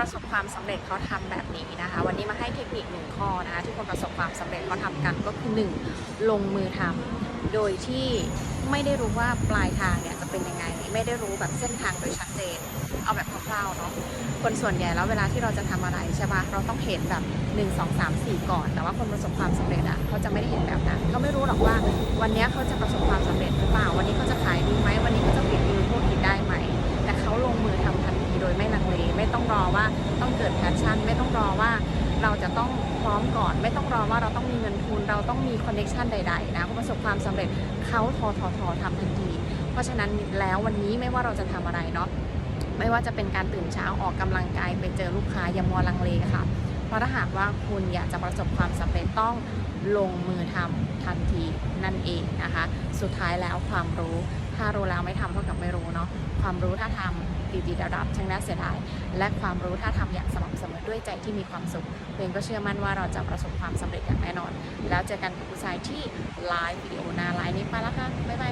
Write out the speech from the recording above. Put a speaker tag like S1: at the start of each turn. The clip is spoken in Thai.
S1: ประสบความสำเร็จเขาทำแบบนี้นะคะ วันนี้มาให้เทคนิคหนึ่งข้อนะคะที่คนประสบความสำเร็จเขาทำกันก็คือหนึ่งลงมือทำโดยที่ไม่ได้รู้ว่าปลายทางเนี่ยจะเป็นยังไง ไม่ได้รู้แบบเส้นทางโดยชัดเจน เอาแบบคร่าวๆเนาะคนส่วนใหญ่แล้วเวลาที่เราจะทำอะไรใช่ปะเราต้องเห็นแบบ 1 2 3 4 ก่อน แต่ว่าคนประสบความสำเร็จอะเขาจะไม่ได้เห็นแบบนั้นเขาไม่รู้หรอกว่าวันนี้เขาจะประสบความสำเร็จหรือเปล่าวันนี้ ต้องรอว่าต้องเกิดแพชชั่น ไม่ต้องรอว่าเราจะต้องพร้อมก่อน ไม่ต้องรอว่าเราต้องมีเงินทุน เราต้องมีคอนเน็ชันใดๆนะเขาประสบความสำเร็จเขาทอทอทอทำทันที เพราะฉะนั้นแล้ววันนี้ไม่ว่าเราจะทำอะไรเนาะไม่ว่าจะเป็นการตื่นเช้าออกกำลังกายไปเจอลูกค้าอย่ามัวลังเลค่ะ เพราะถ้าหากว่าคุณอยากจะประสบความสำเร็จต้องลงมือทำทันทีนั่นเองนะคะ สุดท้ายแล้วความรู้ ถ้ารู้แล้วไม่ทำเท่ากับไม่รู้เนาะ ความรู้ถ้าทำดีๆดับๆช่างน่าเสียดาย และความรู้ถ้าทำอย่างสม่ำเสมอด้วยใจที่มีความสุขเพลงก็เชื่อมั่นว่าเราจะประสบความสำเร็จอย่างแน่นอน แล้วเจอกันกับผู้ชายที่ไลฟ์วิดีโอหน้าไลฟ์นี้ไปแล้วค่ะบ๊ายบาย